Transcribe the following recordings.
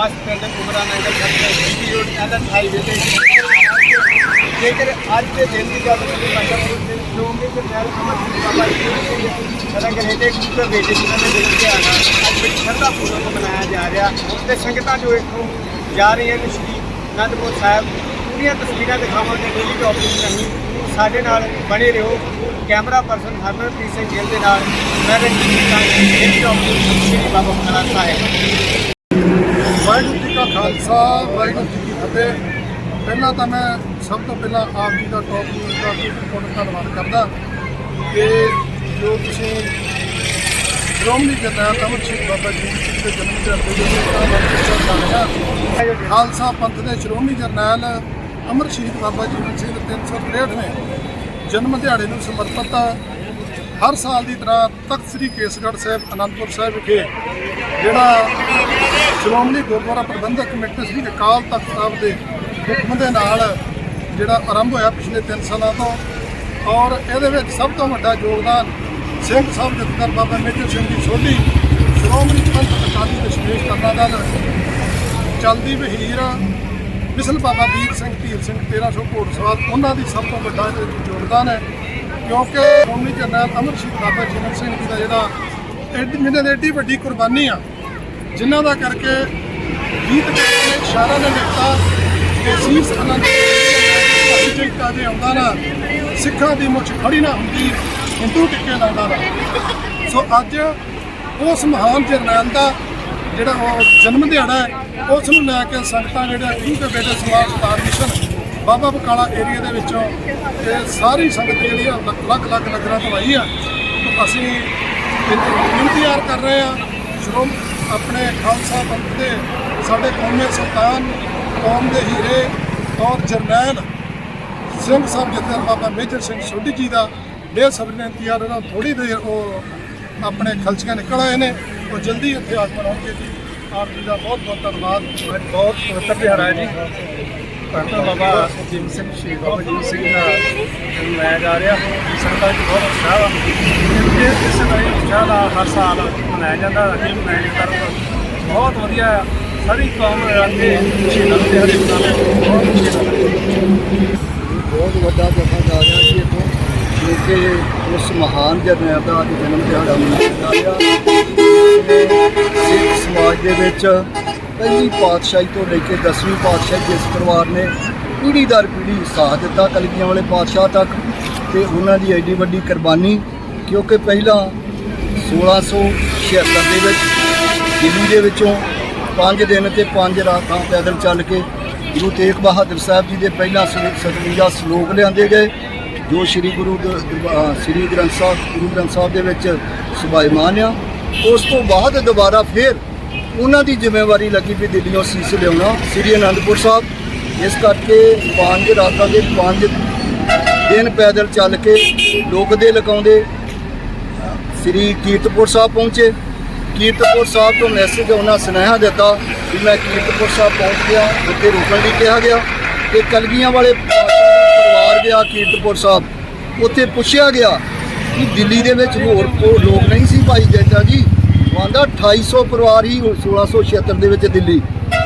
ਸ਼੍ਰੀ ਪਿੰਡ ਕੁਮਰਾ ਨੰਗਲ ਖੱਤੇ ਰੋਡ ਐਲਨ ਹਾਈਵੇ ਤੇ। ਜੇਕਰ ਅੱਜ ਦੇ ਦਿਨ ਦੀ ਗੱਲ ਕਰੀਏ ਬਾਬਾ ਸ਼੍ਰੋਮਣੀ ਗੁਰਦੁਆਰਾ ਅਮਰ ਬਾਬਾ ਜੀ ਸਦਾ ਗਰੇਟੇ ਕੁੱਤੇ ਬੇਟੇ ਜੀ ਦੇ ਦਿਨ ਤੇ ਆਣਾ ਅੱਜ ਬੜੀ ਸ਼ਰਧਾ ਪੂਰਵਕ ਮਨਾਇਆ ਜਾ ਰਿਹਾ ਤੇ ਸੰਗਤਾਂ ਜੋ ਇੱਥੋਂ ਜਾ ਰਹੀਆਂ ਨੇ ਸ਼੍ਰੀ ਅਨੰਦਪੁਰ ਸਾਹਿਬ, ਪੂਰੀਆਂ ਤਸਵੀਰਾਂ ਦਿਖਾਵਾਂਗੇ। ਡੇਲੀ ਟੌਪਿਕ ਰਾਹੀਂ ਸਾਡੇ ਨਾਲ ਬਣੇ ਰਹੋ। ਕੈਮਰਾ ਪਰਸਨ ਹਰਮਨਪ੍ਰੀਤ ਸਿੰਘ ਗਿੱਲ ਦੇ ਨਾਲ। ਮੈਂ ਰਣਜੀਤ ਸਿੰਘ ਡੇਲੀ ਟੌਪਿਕ ਸ਼੍ਰੀ ਬਾਬਾ ਬਕਾਲਾ ਸਾਹਿਬ। ਵਾਹਿਗੁਰੂ ਜੀ ਕਾ ਖਾਲਸਾ, ਵਾਹਿਗੁਰੂ ਜੀ ਕੀ ਫਤਿਹ। ਪਹਿਲਾਂ ਤਾਂ ਮੈਂ ਸਭ ਤੋਂ ਪਹਿਲਾਂ ਆਪ ਜੀ ਦਾ ਟੌਪ ਨਿਊਜ਼ ਦਾ ਬਹੁਤ ਧੰਨਵਾਦ ਕਰਦਾ ਕਿ ਜੋ ਤੁਸੀਂ ਸ਼੍ਰੋਮਣੀ ਜਰਨੈਲ ਅਮਰ ਸਿੰਘ ਬਾਬਾ ਜੀ ਸਿੰਘ ਦੇ ਜਨਮ ਦਿਹਾੜੇ ਦੇ ਉੱਤੇ ਖਾਲਸਾ ਪੰਥ ਦੇ ਸ਼੍ਰੋਮਣੀ ਜਰਨੈਲ ਅਮਰ ਸ਼ਹੀਦ ਬਾਬਾ ਜੀਵਨ ਸਿੰਘ ਦੇ 363 ਜਨਮ ਦਿਹਾੜੇ ਨੂੰ ਸਮਰਪਿਤ ਹਰ ਸਾਲ ਦੀ ਤਰ੍ਹਾਂ ਤਖਤ ਸ੍ਰੀ ਕੇਸਗੜ੍ਹ ਸਾਹਿਬ, ਅਨੰਦਪੁਰ ਸਾਹਿਬ ਵਿਖੇ ਜਿਹੜਾ ਸ਼੍ਰੋਮਣੀ ਗੁਰਦੁਆਰਾ ਪ੍ਰਬੰਧਕ ਕਮੇਟੀ ਸ੍ਰੀ ਅਕਾਲ ਤਖਤ ਸਾਹਿਬ ਦੇ ਹੁਕਮ ਦੇ ਨਾਲ ਜਿਹੜਾ ਆਰੰਭ ਹੋਇਆ ਪਿਛਲੇ 3 ਸਾਲਾਂ ਤੋਂ, ਔਰ ਇਹਦੇ ਵਿੱਚ ਸਭ ਤੋਂ ਵੱਡਾ ਯੋਗਦਾਨ ਸਿੰਘ ਸਾਹਿਬ ਜਥੇਦਾਰ ਬਾਬਾ ਮੇਜਰ ਸਿੰਘ ਦੀ ਸੋਢੀ, ਸ਼੍ਰੋਮਣੀ ਪੰਥ ਅਕਾਲੀ ਦਸ਼ਮੇਸ਼ ਕਰਨਾ ਦਲ, ਚਲਦੀ ਵਹੀਰ ਮਿਸਲ ਬਾਬਾ ਵੀਰ ਸਿੰਘ ਧੀਰ ਸਿੰਘ 1300 ਘੋੜਸਵਾਰ ਉਹਨਾਂ ਦੀ ਸਭ ਤੋਂ ਵੱਡਾ ਯੋਗਦਾਨ ਹੈ, ਕਿਉਂਕਿ ਸ਼੍ਰੋਮਣੀ ਜਰਨੈਲ ਅਮਰ ਸ਼ਹੀਦ ਬਾਬਾ ਜੀਵਨ ਸਿੰਘ ਜੀ ਦਾ ਜਿਹੜਾ ਐਡੀ ਮਿਹਨਤ ਐਡੀ ਵੱਡੀ ਕੁਰਬਾਨੀ ਆ ਜਿਨ੍ਹਾਂ ਦਾ ਕਰਕੇ ਗੀਤ ਨੇ ਇਸ਼ਾਰਾ ਨੇ ਦਿੱਤਾ ਕਿ ਸੀਸ ਅਨੰਦ ਚਿੰਤਾ ਦੇ ਆਉਂਦਾ ਨਾ, ਸਿੱਖਾਂ ਦੀ ਮੁੱਛ ਖੜੀ ਨਾ ਹੁੰਦੀ, ਹਿੰਦੂ ਟਿੱਕੇ ਲਾਉਂਦਾ ਨਾ ਸੋ ਅੱਜ ਉਸ ਮਹਾਨ ਜਰਨੈਲ ਦਾ ਜਿਹੜਾ ਉਹ ਜਨਮ ਦਿਹਾੜਾ ਹੈ, ਉਸ ਨੂੰ ਲੈ ਕੇ ਸੰਗਤਾਂ ਜਿਹੜਾ ਕਿਉਂਕਿ ਬੇਟੇ ਸਮਾਜ ਸਤਾਰ ਮਿਸ਼ਨ, ਬਾਬਾ ਬਕਾਲਾ ਏਰੀਆ ਦੇ ਵਿੱਚੋਂ ਇਹ ਸਾਰੀ ਸੰਗਤ ਜਿਹੜੀ ਆ, ਲੱਖ ਲੱਖ ਨਗਰਾਂ ਤੋਂ ਆਈ ਆ ਤੇ ਅਸੀਂ ਇੰਤਜ਼ਾਰ ਕਰ ਰਹੇ ਆ। ਸ਼੍ਰੋਮ ਆਪਣੇ ਖਾਲਸਾ ਪੰਥ ਦੇ ਸਾਡੇ ਕੌਮੀ ਸੁਲਤਾਨ, ਕੌਮ ਦੇ ਹੀਰੇ ਔਰ ਜਰਨੈਲ ਸਿੰਘ ਸਾਹਿਬ ਜਥੇਦਾਰ ਬਾਬਾ ਮੇਜਰ ਸਿੰਘ ਸੋਢੀ ਜੀ ਦਾ ਬੇਸਬਰੀ ਨਾਲ ਇੰਤਜ਼ਾਰ ਉਹਨਾਂ ਥੋੜੀ ਦੇਰ ਉਹ ਆਪਣੇ ਖਲਚੀਆਂ ਨਿਕਲ ਆਏ ਨੇ। ਉਹ ਜਲਦੀ ਇੱਥੇ ਆ ਪਹੁੰਚਣਗੇ ਜੀ। ਆਪ ਜੀ ਦਾ ਬਹੁਤ ਬਹੁਤ ਧੰਨਵਾਦ। ਬਹੁਤ ਪਵਿੱਤਰ ਦਿਹਾੜਾ ਜੀ। ਧੰਨ ਬਾਬਾ ਜੀਵਨ ਸਿੰਘ ਸ਼ਹੀਦ ਬਾਬਾ ਜੀਵਨ ਸਿੰਘ ਦਾ ਜਨਮ ਮਨਾਇਆ ਜਾ ਰਿਹਾ। ਸੰਗਤਾਂ ਵਿੱਚ ਬਹੁਤ ਉਤਸ਼ਾਹ ਵਾ ਇਹ ਇਸ ਤਰ੍ਹਾਂ ਉਤਸ਼ਾਹ ਦਾ ਹਰ ਸਾਲ ਮਨਾਇਆ ਜਾਂਦਾ ਅਸੀਂ ਮਨਾਇਆ ਕਰੂੰਗਾ ਬਹੁਤ ਵਧੀਆ ਸਾਰੀ ਕੌਮ ਰਲ ਕੇ ਸ਼ਹੀਦਾਂ ਦੇ ਦਿਹਾੜੇ ਮਨਾਉਂਦੇ ਬਹੁਤ ਬਹੁਤ ਵੱਡਾ ਜਥਾ ਜਾ ਰਿਹਾ ਸੀ ਇੱਥੋਂ। ਕਿਉਂਕਿ ਉਸ ਮਹਾਨ ਜਰਨੈਲ ਦਾ ਅੱਜ ਜਨਮ ਦਿਹਾੜਾ ਮਨਾਇਆ ਜਾ ਰਿਹਾ। ਸਿੱਖ ਸਮਾਜ ਦੇ ਵਿੱਚ ਪਹਿਲੀ ਪਾਤਸ਼ਾਹੀ ਤੋਂ ਲੈ ਕੇ 10ਵੀਂ ਪਾਤਸ਼ਾਹੀ ਜਿਸ ਪਰਿਵਾਰ ਨੇ ਪੀੜ੍ਹੀ ਦਰ ਪੀੜ੍ਹੀ ਸਾਥ ਦਿੱਤਾ ਕਲਗੀਆਂ ਵਾਲੇ ਪਾਤਸ਼ਾਹ ਤੱਕ ਤੇ ਉਹਨਾਂ ਦੀ ਐਡੀ ਵੱਡੀ ਕੁਰਬਾਨੀ, ਕਿਉਂਕਿ ਪਹਿਲਾਂ 1676 ਦੇ ਵਿੱਚ ਦਿੱਲੀ ਦੇ ਵਿੱਚੋਂ 5 ਦਿਨ ਤੇ 5 ਰਾਤਾਂ ਪੈਦਲ ਚੱਲ ਕੇ ਗੁਰੂ ਤੇਗ ਬਹਾਦਰ ਸਾਹਿਬ ਜੀ ਦੇ ਪਹਿਲਾਂ ਸਤਵੀਜਾ ਸ਼ਲੋਕ ਲਿਆਂਦੇ ਗਏ, ਜੋ ਸ੍ਰੀ ਗੁਰੂ ਸ੍ਰੀ ਗ੍ਰੰਥ ਸਾਹਿਬ, ਗੁਰੂ ਗ੍ਰੰਥ ਸਾਹਿਬ ਦੇ ਵਿੱਚ ਸੁਭਾਈਮਾਨ ਆ ਉਸ ਤੋਂ ਬਾਅਦ ਦੁਬਾਰਾ ਫਿਰ ਉਹਨਾਂ ਦੀ ਜ਼ਿੰਮੇਵਾਰੀ ਲੱਗੀ ਵੀ ਦਿੱਲੀੋਂ ਸੀਸ ਲਿਆਉਣਾ। ਸ੍ਰੀ ਅਨੰਦਪੁਰ ਸਾਹਿਬ ਇਸ ਕਰਕੇ ਪੰਜ ਰਾਤਾਂ ਦੇ ਪੰਜ ਦਿਨ ਪੈਦਲ ਚੱਲ ਕੇ ਲੋਕ ਦੇ ਲਗਾਉਂਦੇ ਸ੍ਰੀ ਕੀਰਤਪੁਰ ਸਾਹਿਬ ਪਹੁੰਚੇ। ਕੀਰਤਪੁਰ ਸਾਹਿਬ ਤੋਂ ਮੈਸੇਜ ਉਹਨਾਂ ਸੁਨੇਹਾ ਦਿੱਤਾ ਕਿ ਮੈਂ ਕੀਰਤਪੁਰ ਸਾਹਿਬ ਪਹੁੰਚ ਗਿਆ, ਉੱਥੇ ਰੁਕਣ ਲਈ ਕਿਹਾ ਗਿਆ। ਤੇ ਕਲਗੀਆਂ ਵਾਲੇ ਪਰਿਵਾਰ ਗਿਆ ਕੀਰਤਪੁਰ ਸਾਹਿਬ। ਉੱਥੇ ਪੁੱਛਿਆ ਗਿਆ ਕਿ ਦਿੱਲੀ ਦੇ ਵਿੱਚ ਹੋਰ ਲੋਕ ਨਹੀਂ ਸੀ ਭਾਈ ਜੈਤਾ ਜੀ? ਆਂਦਾ 2800 ਪਰਿਵਾਰ ਹੀ 1676 ਦੇ ਵਿੱਚ ਦਿੱਲੀ।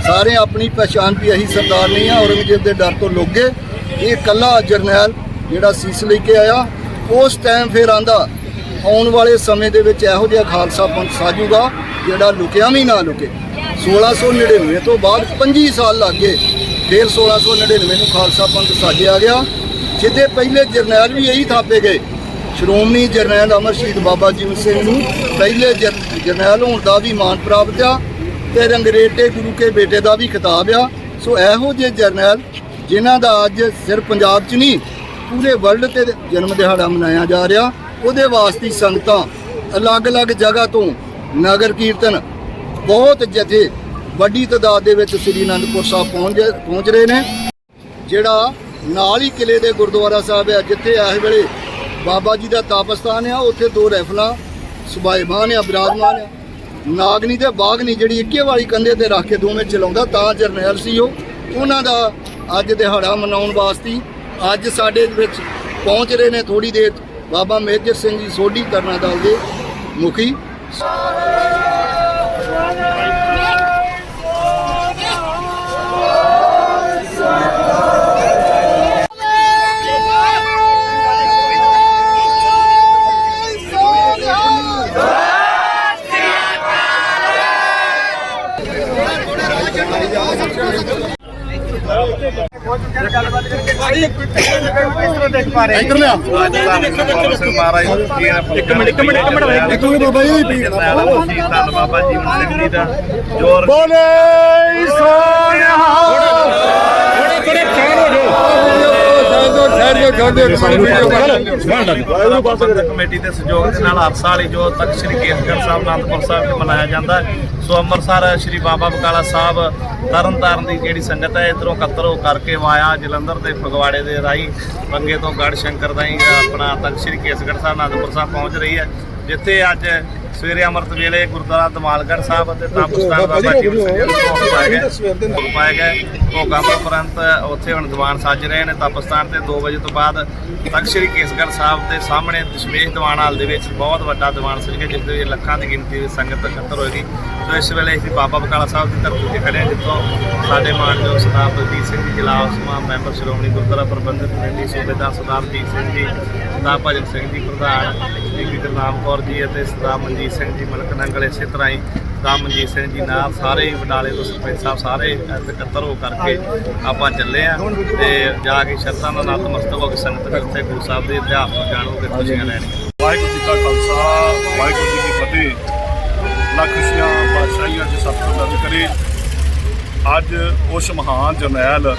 ਸਾਰੇ ਆਪਣੀ ਪਛਾਣ ਵੀ ਅਸੀਂ ਸਰਦਾਰ ਨਹੀਂ ਆ, ਔਰੰਗਜ਼ੇਬ ਦੇ ਡਰ ਤੋਂ ਲੋਗੇ ਇਹ ਇਕੱਲਾ ਜਰਨੈਲ ਜਿਹੜਾ ਸੀਸ ਲੈ ਕੇ ਆਇਆ, ਉਸ ਟਾਈਮ ਫਿਰ ਆਂਦਾ, ਆਉਣ ਵਾਲੇ ਸਮੇਂ ਦੇ ਵਿੱਚ ਇਹੋ ਜਿਹਾ ਖਾਲਸਾ ਪੰਥ ਸਾਜੂਗਾ, ਜਿਹੜਾ ਲੁਕਿਆ ਵੀ ਨਾ ਲੁਕੇ। 1699 ਤੋਂ ਬਾਅਦ 25 ਸਾਲ ਲੱਗ ਗਏ, ਫਿਰ 1699 ਨੂੰ ਖਾਲਸਾ ਪੰਥ ਸਾਜਿਆ ਗਿਆ ਜਿਹਦੇ ਪਹਿਲੇ ਜਰਨੈਲ ਵੀ ਇਹੀ ਥਾਪੇ ਗਏ। ਸ਼੍ਰੋਮਣੀ ਜਰਨੈਲ ਅਮਰ ਸ਼ਹੀਦ ਬਾਬਾ ਜੀਵਨ ਸਿੰਘ ਨੂੰ ਪਹਿਲੇ ਜਰ- ਜਰਨੈਲ ਹੋਣ ਦਾ ਵੀ ਮਾਣ ਪ੍ਰਾਪਤ ਆ ਤੇ ਰੰਗਰੇਟੇ ਗੁਰੂ ਕੇ ਬੇਟੇ ਦਾ ਵੀ ਖਿਤਾਬ ਆ। ਸੋ ਇਹੋ ਜਿਹੇ ਜਰਨੈਲ ਜਿਨ੍ਹਾਂ ਦਾ ਅੱਜ ਸਿਰਫ ਪੰਜਾਬ 'ਚ ਨਹੀਂ, ਪੂਰੇ ਵਰਲਡ ਤੇ ਜਨਮ ਦਿਹਾੜਾ ਮਨਾਇਆ ਜਾ ਰਿਹਾ, ਉਹਦੇ ਵਾਸਤੇ ਸੰਗਤਾਂ ਅਲੱਗ-ਅਲੱਗ ਜਗ੍ਹਾ ਤੋਂ ਨਗਰ ਕੀਰਤਨ ਬਹੁਤ ਜਥੇ ਵੱਡੀ ਤਾਦਾਦ ਦੇ ਵਿੱਚ ਸ੍ਰੀ ਅਨੰਦਪੁਰ ਸਾਹਿਬ ਪਹੁੰਚ ਪਹੁੰਚ ਰਹੇ ਨੇ। ਜਿਹੜਾ ਨਾਲ ਹੀ ਕਿਲੇ ਦੇ ਗੁਰਦੁਆਰਾ ਸਾਹਿਬ ਹੈ ਜਿੱਥੇ ਇਸ ਵੇਲੇ ਬਾਬਾ ਜੀ ਦਾ ਤਾਪਸਥਾਨ ਆ, ਉੱਥੇ ਦੋ ਰੈਫਲਾਂ ਸੁਭਾਈਮਾਨ ਆ, ਬਿਰਾਜਮਾਨ ਆ। ਨਾਗਨੀ ਤੇ ਬਾਗਨੀ ਜਿਹੜੀ ਇੱਕੇ ਵਾਲੀ ਕੰਧੇ ਤੇ ਰੱਖ ਕੇ ਦੋਵੇਂ ਚਲਾਉਂਦਾ, ਤਾਂ ਜਰਨੈਲ ਸੀ ਉਹ। ਉਹਨਾਂ ਦਾ ਅੱਜ ਦਿਹਾੜਾ ਮਨਾਉਣ ਵਾਸਤੇ ਅੱਜ ਸਾਡੇ ਵਿੱਚ ਪਹੁੰਚ ਰਹੇ ਨੇ ਥੋੜੀ ਦੇਰ। ਬਾਬਾ ਮੇਜਰ ਸਿੰਘ ਜੀ ਸੋਢੀ ਕਰਨਾ ਦਲ ਦੇ ਮੁਖੀ ਪਹੁੰਚ ਚੁੱਕੇ ਹਨ ਗੱਲਬਾਤ ਕਰਕੇ ਸਾਡੀ ਕੋਈ ਇਸ ਤਰ੍ਹਾਂ ਦੇਖ ਪਾ ਰਹੇ ਇੱਧਰ ਲਿਆ। ਇੱਕ ਮਿੰਟ ਇੱਕ ਮਿੰਟ ਇੱਕ ਮਿੰਟ ਇੱਕ ਮਿੰਟ ਬਾਬਾ ਜੀ ਵੀ ਧੰਨ ਬਾਬਾ ਜੀ ਦਾ। ਜੋਰ। ਬੋਲੇ ਸੋਨਿਹਾ ਪ੍ਰਬੰਧਕ ਕਮੇਟੀ ਦੇ ਸਹਿਯੋਗ ਦੇ ਨਾਲ ਹਰ ਸਾਲ ਹੀ ਜੋ ਤਖਤ ਸ੍ਰੀ ਕੇਸਗੜ੍ਹ ਸਾਹਿਬ, ਅਨੰਦਪੁਰ ਸਾਹਿਬ 'ਚ ਮਨਾਇਆ ਜਾਂਦਾ ਹੈ। ਸੋ ਅੰਮ੍ਰਿਤਸਰ ਸ੍ਰੀ ਬਾਬਾ ਬਕਾਲਾ ਸਾਹਿਬ ਤਰਨਤਾਰਨ ਦੀ ਜਿਹੜੀ ਸੰਗਤ ਹੈ, ਇਧਰੋਂ ਕਤਰੋ ਕਰਕੇ ਵਾਇਆ ਜਲੰਧਰ ਦੇ ਫਗਵਾੜੇ ਦੇ ਰਾਹੀਂ। ਬੰਗੇ ਤੋਂ ਗੜ ਸ਼ੰਕਰ ਦਾ ਹੀ ਆਪਣਾ ਤਖਤ ਸ੍ਰੀ ਕੇਸਗੜ੍ਹ ਸਾਹਿਬ, ਅਨੰਦਪੁਰ ਸਾਹਿਬ ਪਹੁੰਚ ਰਹੀ ਹੈ। ਜਿੱਥੇ ਅੱਜ ਸਵੇਰੇ ਅੰਮ੍ਰਿਤ ਵੇਲੇ ਗੁਰਦੁਆਰਾ ਦਮਾਲਗੜ੍ਹ ਸਾਹਿਬ ਅਤੇ ਤਾਪਸਤਾਨ ਬਾਬਾ ਜੀ ਨੂੰ ਭੋਗ ਪਾਏ ਗਏ ਭੋਗ ਉਪਰੰਤ ਉੱਥੇ ਹੁਣ ਦੀਵਾਨ ਸੱਜ ਰਹੇ ਨੇ। ਤਾਪਸਤਾਨ ਤੇ 2 ਵਜੇ ਤੋਂ ਬਾਅਦ ਤਖਤ ਸ੍ਰੀ ਕੇਸਗੜ੍ਹ ਸਾਹਿਬ ਦੇ ਸਾਹਮਣੇ ਦਸ਼ਮੇਸ਼ ਦੀਵਾਨ ਹਾਲ ਦੇ ਵਿੱਚ ਬਹੁਤ ਵੱਡਾ ਦੀਵਾਨ ਸੱਜੇਗਾ ਜਿਸ ਦੇ ਵਿੱਚ ਲੱਖਾਂ ਦੀ ਗਿਣਤੀ ਵਿੱਚ ਸੰਗਤ ਇਕੱਤਰ ਹੋਏਗੀ। ਸੋ ਇਸ ਵੇਲੇ ਅਸੀਂ ਬਾਬਾ ਬਕਾਲਾ ਸਾਹਿਬ ਦੀ ਧਰਤੀ ਤੇ ਖੜੇ ਹਾਂ ਜਿੱਥੋਂ ਸਾਡੇ ਮਾਨਯੋਗ ਸਰਦਾਰ ਬਲਜੀਤ ਸਿੰਘ ਜੀ ਜਲਾਲ ਸਮਾ ਮੈਂਬਰ ਸ਼੍ਰੋਮਣੀ ਗੁਰਦੁਆਰਾ ਪ੍ਰਬੰਧਕ ਕਮੇਟੀ ਸੂਬੇਦਾਰ ਸਰਦਾਰ ਦੀਪ ਸਿੰਘ ਜੀ ਸਰਦਾਰ ਭਜਨ ਸਿੰਘ ਜੀ ਪ੍ਰਧਾਨ ਬੀਬੀ ਗੁਰਨਾਮ ਕੌਰ ਜੀ ਅਤੇ ਸਰਦਾਰ ਮਨਜੀਤ ਸਿੰਘ ਜੀ ਮਲਕ ਨੰਗਲ ਇਸੇ ਤਰ੍ਹਾਂ ਹੀ ਸਰਦਾਰ ਮਨਜੀਤ ਸਿੰਘ ਜੀ ਨਾਲ ਸਾਰੇ ਹੀ ਵਡਾਲੇ ਤੋਂ ਸਰਪੰਚ ਸਾਹਿਬ ਸਾਰੇ ਇਕੱਤਰ ਹੋ ਕਰਕੇ ਆਪਾਂ ਚੱਲੇ ਆ ਤੇ ਜਾ ਕੇ ਸ਼ਰਤਾਂ ਦਾ ਨਤਮਸਤਕ ਹੋ ਕੇ ਸੰਗਤ ਦੇ ਉੱਤੇ ਗੁਰੂ ਸਾਹਿਬ ਦੇ ਇਤਿਹਾਸ ਨੂੰ ਜਾਣੋਗੇ ਖੁਸ਼ੀਆਂ ਲੈਣਗੇ। ਵਾਹਿਗੁਰੂ ਜੀ ਕਾ ਖਾਲਸਾ ਵਾਹਿਗੁਰੂ ਜੀ ਕੀ ਫਤਿਹ। ਲੱਖ ਖੁਸ਼ੀਆਂ ਬਾਦਸ਼ਾਹੀਆਂ ਦੇ ਸਭ ਤੋਂ ਲੱਗ ਕਰੇ ਅੱਜ ਉਸ ਮਹਾਨ ਜਰਨੈਲ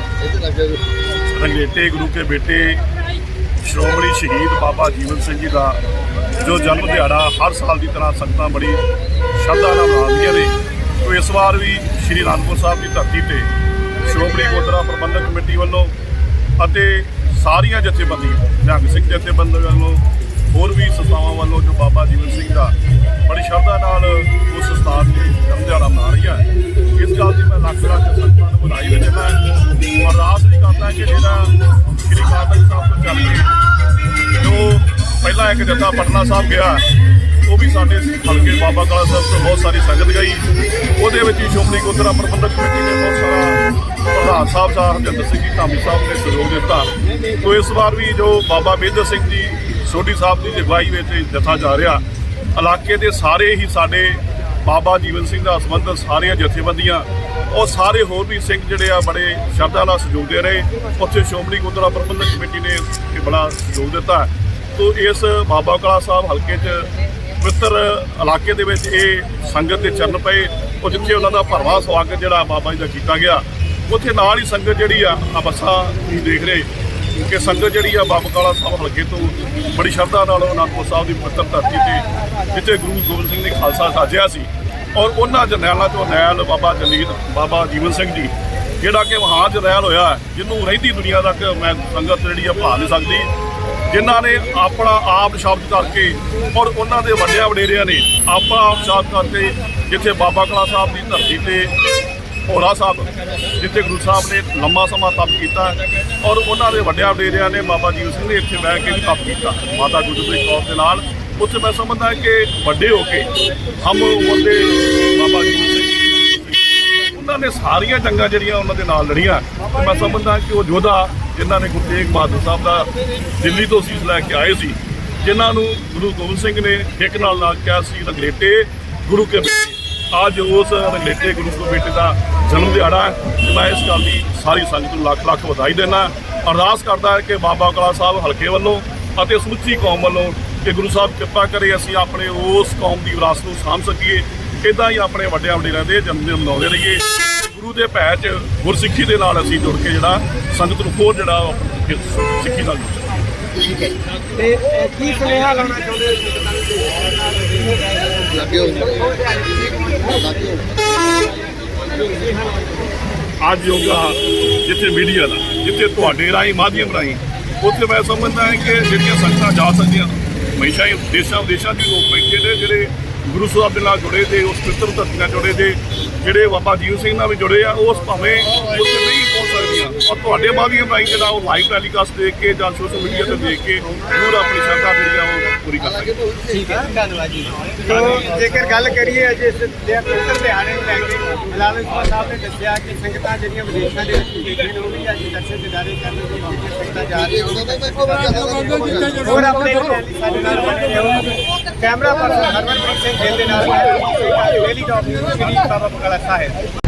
ਰੰਗੇਟੇ ਗੁਰੂ ਕੇ ਬੇਟੇ ਸ਼੍ਰੋਮਣੀ ਸ਼ਹੀਦ ਬਾਬਾ ਜੀਵਨ ਸਿੰਘ ਜੀ ਦਾ ਜੋ ਜਨਮ ਦਿਹਾੜਾ ਹਰ ਸਾਲ ਦੀ ਤਰ੍ਹਾਂ ਸੰਗਤਾਂ ਬੜੀ ਸ਼ਰਧਾ ਨਾਲ ਮਨਾਉਂਦੀਆਂ ਨੇ। ਤੋ ਇਸ ਵਾਰ ਵੀ ਸ਼੍ਰੀ ਅਨੰਦਪੁਰ ਸਾਹਿਬ ਦੀ ਧਰਤੀ ਤੇ ਸ਼੍ਰੋਮਣੀ ਗੁਰਦੁਆਰਾ ਪ੍ਰਬੰਧਕ ਕਮੇਟੀ ਵੱਲੋਂ ਅਤੇ ਸਾਰੀਆਂ ਜਥੇਬੰਦੀਆਂ, ਨਿਹੰਗ ਸਿੰਘ ਜਥੇਬੰਦੀ ਵੱਲੋਂ, ਹੋਰ ਵੀ ਸੰਸਥਾਵਾਂ ਵੱਲੋਂ ਜੋ ਬਾਬਾ ਜੀਵਨ ਸਿੰਘ ਦਾ ਬੜੀ ਸ਼ਰਧਾ ਨਾਲ ਉਸ ਸਥਾਨ ਤੇ ਜਨਮ ਦਿਹਾੜਾ ਮਨਾ ਰਹੀਆਂ ਇਸ ਗੱਲ ਦੀ ਮੈਂ ਲੱਖ ਲੱਖ ਸੰਗਤਾਂ ਨੂੰ ਵਧਾਈ ਦਿੰਦਾ ਹਾਂ। ਔਰ ਆਸ ਵੀ ਕਰਦਾ ਕਿ ਜਿਹੜਾ ਸ਼੍ਰੀ ਕਾਟਕ ਸਾਹਿਬ ਤੋਂ ਚੱਲ ਕੇ ਜੋ ਪਹਿਲਾਂ ਇੱਕ ਜੱਥਾ ਪਟਨਾ ਸਾਹਿਬ ਗਿਆ, ਉਹ ਵੀ ਸਾਡੇ ਹਲਕੇ ਬਾਬਾ ਕਾਲਾ ਸਾਹਿਬ ਤੋਂ ਬਹੁਤ ਸਾਰੀ ਸੰਗਤ ਗਈ। ਉਹਦੇ ਵਿੱਚ ਹੀ ਸ਼੍ਰੋਮਣੀ ਗੁਰਦੁਆਰਾ ਪ੍ਰਬੰਧਕ ਕਮੇਟੀ ਨੇ ਬਹੁਤ ਸਾਰਾ ਪ੍ਰਧਾਨ ਸਾਹਿਬ ਸਾਹਿਬ, ਹਰਜਿੰਦਰ ਸਿੰਘ ਜੀ, ਧਾਮੀ ਸਾਹਿਬ ਨੇ ਸਹਿਯੋਗ ਦਿੱਤਾ। ਤੋ ਇਸ ਵਾਰ ਵੀ ਜੋ ਬਾਬਾ ਬੇਦਰ ਸਿੰਘ ਜੀ, ਸੋਢੀ ਸਾਹਿਬ ਦੀ ਅਗਵਾਈ ਵਿੱਚ ਜਥਾ ਜਾ ਰਿਹਾ, ਇਲਾਕੇ ਦੇ ਸਾਰੇ ਹੀ ਸਾਡੇ ਬਾਬਾ ਜੀਵਨ ਸਿੰਘ ਦਾ ਸੰਬੰਧਿਤ ਸਾਰੀਆਂ ਜਥੇਬੰਦੀਆਂ, ਉਹ ਸਾਰੇ ਹੋਰ ਵੀ ਸਿੰਘ ਜਿਹੜੇ ਆ ਬੜੇ ਸ਼ਰਧਾ ਨਾਲ ਸਹਿਯੋਗ ਦੇ ਰਹੇ। ਉੱਥੇ ਸ਼੍ਰੋਮਣੀ ਗੁਰਦੁਆਰਾ ਪ੍ਰਬੰਧਕ ਕਮੇਟੀ ਨੇ ਇਹ ਬੜਾ ਸਹਿਯੋਗ ਦਿੱਤਾ। ਤੋ ਇਸ ਬਾਬਾ ਕਲਾ ਸਾਹਿਬ ਹਲਕੇ 'ਚ ਪਵਿੱਤਰ ਇਲਾਕੇ ਦੇ ਵਿੱਚ ਇਹ ਸੰਗਤ ਦੇ ਚਰਨ ਪਏ, ਉਹ ਜਿੱਥੇ ਉਹਨਾਂ ਦਾ ਭਰਵਾਂ ਸਵਾਗਤ ਜਿਹੜਾ ਬਾਬਾ ਜੀ ਦਾ ਕੀਤਾ ਗਿਆ। ਉੱਥੇ ਨਾਲ ਹੀ ਸੰਗਤ ਜਿਹੜੀ ਆ ਆ ਬੱਸਾਂ ਵੀ ਦੇਖ ਰਹੇ। ਕਿ ਸੰਗਤ ਜਿਹੜੀ ਆ ਬਾਬਾ ਕਾਲਾ ਸਾਹਿਬ ਹਲਕੇ ਤੋਂ ਬੜੀ ਸ਼ਰਧਾ ਨਾਲ ਅਨੰਦਪੁਰ ਸਾਹਿਬ ਦੀ ਪਵਿੱਤਰ ਧਰਤੀ ਤੇ ਜਿੱਥੇ ਗੁਰੂ ਗੋਬਿੰਦ ਸਿੰਘ ਨੇ ਖਾਲਸਾ ਸਾਜਿਆ ਸੀ। ਔਰ ਉਹਨਾਂ ਜਰਨੈਲਾਂ ਚੋਂ ਨੈਲ ਬਾਬਾ ਜਲੀਲ, ਬਾਬਾ ਜੀਵਨ ਸਿੰਘ ਜੀ, ਜਿਹੜਾ ਕਿ ਮਹਾਨ ਜਰਨੈਲ ਹੋਇਆ ਜਿਹਨੂੰ ਰਹਿੰਦੀ ਦੁਨੀਆ ਤੱਕ ਮੈਂ ਸੰਗਤ ਜਿਹੜੀ ਆ ਭਾ ਨਹੀਂ ਸਕਦੀ। ਜਿਨ੍ਹਾਂ ਨੇ ਆਪਣਾ ਆਪ ਸ਼ਬਦ ਕਰਕੇ ਔਰ ਉਹਨਾਂ ਦੇ ਵੱਡਿਆਂ ਵਡੇਰਿਆਂ ਨੇ ਆਪਣਾ ਆਪ ਸ਼ਬਦ ਕਰਕੇ ਜਿੱਥੇ ਬਾਬਾ ਕਲਾ ਸਾਹਿਬ ਦੀ ਧਰਤੀ ਤੇ ਹੋਰਾ ਸਾਹਿਬ, ਜਿੱਥੇ ਗੁਰੂ ਸਾਹਿਬ ਨੇ ਲੰਮਾ ਸਮਾਂ ਤਪ ਕੀਤਾ ਔਰ ਉਹਨਾਂ ਦੇ ਵੱਡਿਆਂ ਵਡੇਰਿਆਂ ਨੇ ਬਾਬਾ ਜੀਵ ਸਿੰਘ ਨੇ ਇੱਥੇ ਬਹਿ ਕੇ ਵੀ ਤਪ ਕੀਤਾ। ਮਾਤਾ ਗੁਜਰੀ ਕੌਰ ਦੇ ਨਾਲ ਉੱਥੇ ਮੈਂ ਸਮਝਦਾ ਕਿ ਵੱਡੇ ਹੋ ਕੇ ਹਮ ਉਮਰ ਬਾਬਾ ਜੀਵਨ ਸਿੰਘ ਉਹਨਾਂ ਨੇ ਸਾਰੀਆਂ ਜੰਗਾਂ ਜਿਹੜੀਆਂ ਉਹਨਾਂ ਦੇ ਨਾਲ ਲੜੀਆਂ। ਤੇ ਮੈਂ ਸਮਝਦਾ ਕਿ ਉਹ ਯੋਧਾ ਜਿਨ੍ਹਾਂ ਨੇ ਗੁਰੂ ਤੇਗ ਬਹਾਦਰ ਸਾਹਿਬ ਦਾ ਦਿੱਲੀ ਤੋਂ ਸੀਸ ਲੈ ਕੇ ਆਏ ਸੀ, ਜਿਨ੍ਹਾਂ ਨੂੰ ਗੁਰੂ ਗੋਬਿੰਦ ਸਿੰਘ ਨੇ ਇੱਕ ਨਾਲ ਨਾਲ ਕਿਹਾ ਸੀ ਰੰਗਲੇਟੇ ਗੁਰੂ ਕੇ ਬੇਟੇ ਅੱਜ ਉਸ ਰੰਗਲੇਟੇ ਗੁਰੂ ਕੇ ਬੇਟੇ ਦਾ ਜਨਮ ਦਿਹਾੜਾ ਹੈ। ਮੈਂ ਇਸ ਗੱਲ ਦੀ ਸਾਰੀ ਸੰਗਤ ਨੂੰ ਲੱਖ ਲੱਖ ਵਧਾਈ ਦੇਣਾ ਅਰਦਾਸ ਕਰਦਾ ਕਿ ਬਾਬਾ ਕਲਾ ਸਾਹਿਬ ਹਲਕੇ ਵੱਲੋਂ ਅਤੇ ਸਮੁੱਚੀ ਕੌਮ ਵੱਲੋਂ ਕਿ ਗੁਰੂ ਸਾਹਿਬ ਕਿਰਪਾ ਕਰੇ ਅਸੀਂ ਆਪਣੇ ਉਸ ਕੌਮ ਦੀ ਵਿਰਾਸਤ ਨੂੰ ਸਾਂਭ ਸਕੀਏ। ਇਦਾਂ ਹੀ ਆਪਣੇ ਵੱਡਿਆਂ ਵਡੇਰਿਆਂ ਦੇ ਜਨਮ ਦਿਨ ਮਨਾਉਂਦੇ ਰਹੀਏ। ਗੁਰੂ ਦੇ ਭੈ 'ਚ ਗੁਰਸਿੱਖੀ ਦੇ ਨਾਲ ਅਸੀਂ ਜੁੜ ਕੇ ਜਿਹੜਾ ਸੰਗਤ ਨੂੰ ਹੋਰ ਜਿਹੜਾ ਉਹ ਸਿੱਖੀ ਨਾਲ ਜੋੜੀਏ। ਤੇ ਕੀ ਸੁਨੇਹਾ ਲਾਉਣਾ ਚਾਹੁੰਦੇ ਹੋ ਅੱਜ ਯੋਗਾ ਜਿੱਥੇ ਮੀਡੀਆ ਦਾ, ਜਿੱਥੇ ਤੁਹਾਡੇ ਰਾਹੀਂ, ਮਾਧਿਅਮ ਰਾਹੀਂ, ਉੱਥੇ ਮੈਂ ਸਮਝਦਾ ਹਾਂ ਕਿ ਜਿਹੜੀਆਂ ਸੰਗਤਾਂ ਜਾ ਸਕਦੀਆਂ ਹਮੇਸ਼ਾ ਹੀ ਦੇਸ਼ਾਂ ਵਿਦੇਸ਼ਾਂ ਦੇ ਲੋਕ ਬੈਠੇ ਨੇ, ਜਿਹੜੇ ਗੁਰੂ ਸਾਹਿਬ ਦੇ ਨਾਲ ਜੁੜੇ ਦੇ ਉਸ ਪਿੱਤਰ ਧਰਤੀ ਨਾਲ ਜੁੜੇ ਦੇ ਜਿਹੜੇ ਬਾਬਾ ਜੀਵ ਸਿੰਘ ਨਾਲ ਵੀ ਜੁੜੇ ਆ ਉਸ ਭਾਵੇਂ ਉੱਥੇ ਨਹੀਂ ਪਹੁੰਚ ਸਕਦੀਆਂ। ਔਰ ਤੁਹਾਡੇ ਮਾਧਿਅਮ ਰਾਹੀਂ ਜਿਹੜਾ ਉਹ ਲਾਈਵ ਟੈਲੀਕਾਸਟ ਦੇਖ ਕੇ ਜਾਂ ਸੋਸ਼ਲ ਮੀਡੀਆ ਤੇ ਦੇਖ ਕੇ ਜ਼ਰੂਰ ਆਪਣੀ ਸ਼ਰਧਾ ਜਿਹੜੀ ਆ ਉਹ ਪੂਰੀ ਕਰ ਸਕਦੇ। ਠੀਕ ਹੈ ਧੰਨਵਾਦ ਜੀ। ਤੋ ਜੇਕਰ ਗੱਲ ਕਰੀਏ ਅੱਜ ਇਸ ਦੇ ਪਵਿੱਤਰ ਦਿਹਾੜੇ ਨੂੰ ਲੈ ਕੇ ਸਿੰਘ ਸਾਹਿਬ ਨੇ ਦੱਸਿਆ ਕਿ ਸੰਗਤਾਂ ਜਿਹੜੀਆਂ ਵਿਦੇਸ਼ਾਂ ਦੇ ਵਿੱਚ ਨੇ ਉਹ ਵੀ ਅੱਜ ਦਰਸ਼ਨ ਦਿਦਾਰੇ ਕਰਨ ਲਈ ਜਿੱਥੇ ਸੰਗਤਾਂ ਜਾ ਰਹੀਆਂ ਹੋਰ ਆਪਣੇ ਸਾਡੇ ਨਾਲ ਕੈਮਰਾ ਪਰਸਨ ਹਰਮਨਪ੍ਰੀਤ ਸਿੰਘ ਗਿੱਲ ਦੇ ਨਾਲ ਮੈਂ ਡੇਲੀ ਟਾਪ ਸ਼੍ਰੀ ਬਾਬਾ ਬਕਾਲਾ ਸਾਹਿਬ।